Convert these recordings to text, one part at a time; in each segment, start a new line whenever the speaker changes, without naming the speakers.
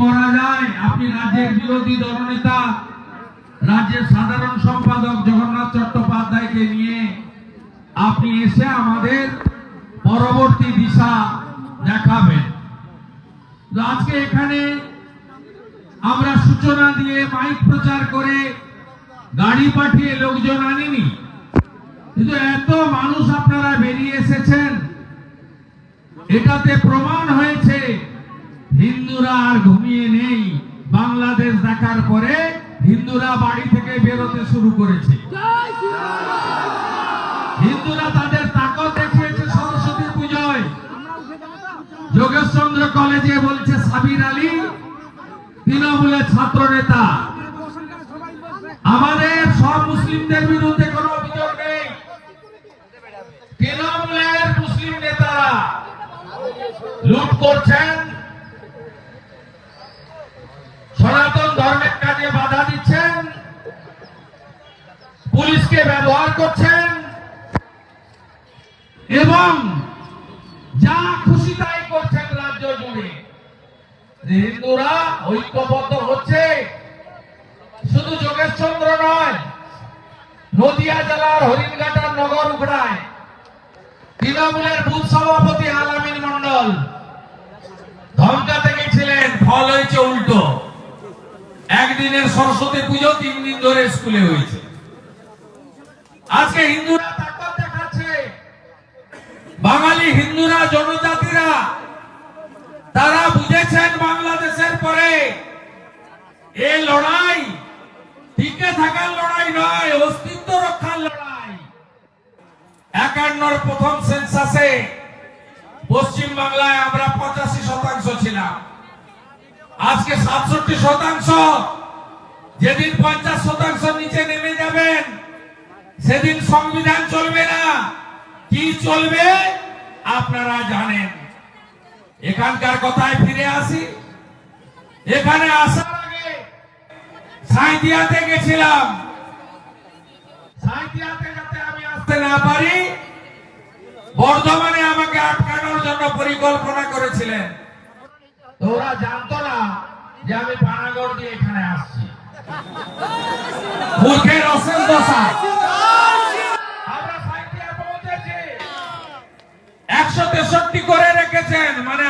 করা যায়। আপনি রাজ্যের বিরোধী দলনেতা, রাজ্যের সাধারণ সম্পাদক জগন্নাথ চট্টোপাধ্যায়কে নিয়ে আপনি এসে আমাদের পরবর্তী দিশা দেখাবেন। আজকে এখানে আমরা সূচনা দিয়ে মাইক প্রচার করে গাড়ি পাঠিয়ে লোকজন আনিনি। কিন্তু এত মানুষ আপনারা বেরিয়ে এসেছেন, এটাতে প্রমাণ হয়েছে হিন্দুরা আর ঘুমিয়ে নেই। বাংলাদেশ দেখার পরে হিন্দুরা বাড়ি থেকে বেরোতে শুরু করেছে। হিন্দুরা তাদের তাকত দেখিয়েছে সরস্বতী পুজোয়। যোগেশচন্দ্র কলেজে বলছে, সাবির আলী তৃণমূলের ছাত্র নেতা আমাদের সব মুসলিমদের বিরুদ্ধে কোনো অভিযোগ নেই। তৃণমূলের মুসলিম নেতারা লুট করছেন। ধর্মের কাজে বাধা দিচ্ছেন, পুলিশকে ব্যবহার করছেন, এবং যা খুশি তাই করছেন রাজ্য জুড়ে। হিন্দুরা ঐক্যবদ্ধ হচ্ছে, শুধু যোগেশচন্দ্র নয়, নদিয়া জেলার হরিণঘাটার নগর উগড়ায় তৃণমূলের বুথ সভাপতি আলামিন মন্ডল ধমকাতে একদিনের সরস্বতী পুজো তিন দিন ধরে স্কুলে হয়েছে। আজকে হিন্দুরা তাকত দেখাচ্ছে। বাঙালি হিন্দুরা, জনজাতিরা, তারা বুঝেছেন বাংলাদেশের পরে এই লড়াই, টিকে থাকার লড়াই নয়, অস্তিত্ব রক্ষার লড়াই। একান্নর প্রথম সেন্সাসে পশ্চিম বাংলায় আমরা পঁচাশি শতাংশ ছিলাম। আজকে সাতষট্টি শতাংশ। যেদিন পঞ্চাশ শতাংশ নিচে নেমে যাবেন, সেদিন সংবিধান চলবে না। কি চলবে, আপনারা জানেন। এখানকার কথায় ফিরে আসি। এখানে আসার আগে সাঁইদিয়াতে গেছিলাম। সাঁইদিয়াতে যাতে আমি আসতে না পারি, বর্ধমানে আমাকে আটকানোর জন্য পরিকল্পনা করেছিলেন। তো ওরা জানতো না যে আমি পানাগড় দিয়ে এখানে আসছি। মূর্খের অশেষ দশা। মানে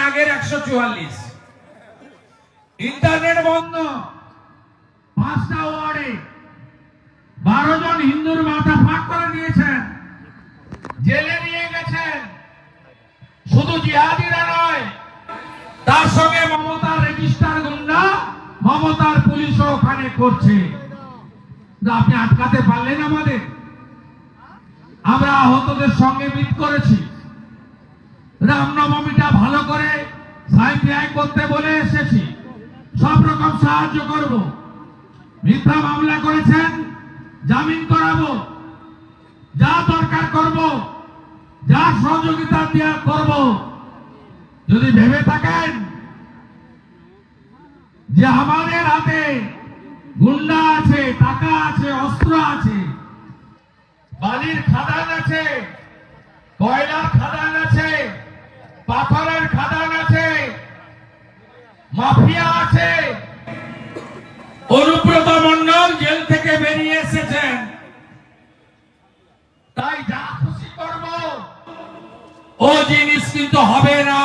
পাঁচটা ওয়ার্ডে। বারো জন হিন্দুর মাথা ফাঁক করে দিয়েছেন জেলে নিয়ে গেছেন। শুধু জিহাদিরা নয়, তার সঙ্গে মমতার রেজিস্টার মমতার পুলিশও ওখানে করছে। আপনি আটকাতে পারলেন আমাদের? আমরা আহতদের সঙ্গে মিট করেছি। রামনবমীটা ভালো করে সাইপিআই করতে বলে এসেছি। সব রকম সাহায্য করব। মিথ্যা মামলা করেছেন, জামিন করাবো। যা দরকার করব, যা সহযোগিতা দেওয়া করব। যদি ভেবে থাকেন যে আমাদের হাতে গুন্ডা আছে, টাকা আছে, অস্ত্র আছে, বালির খাদান আছে, কয়লার খাদান আছে, পাথরের খাদান আছে, মাফিয়া আছে। অনুব্রত মন্ডল জেল থেকে বেরিয়ে এসেছেন। তাই যা খুশি করব, ও জিনিস কিন্তু হবে না।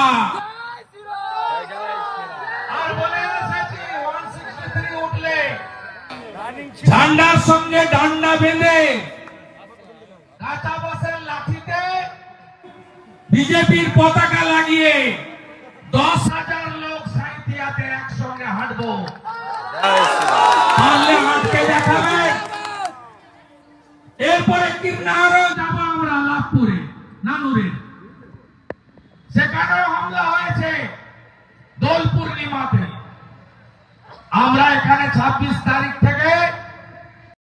বলে এসেছি, 163 উঠলে। ঝান্ডার সঙ্গে ডান্ডা বেঁধে লাঠিতে বিজেপির পতাকা লাগিয়ে দশ হাজার লোক একসঙ্গে হাঁটবো। পারলে দেখাবেন এরপরে আমরা লাভপুরে, নানুরে। সেখানেও হামলা হয়েছে দোল পূর্ণিমাতে। আমরা এখানে ছাব্বিশ তারিখ থেকে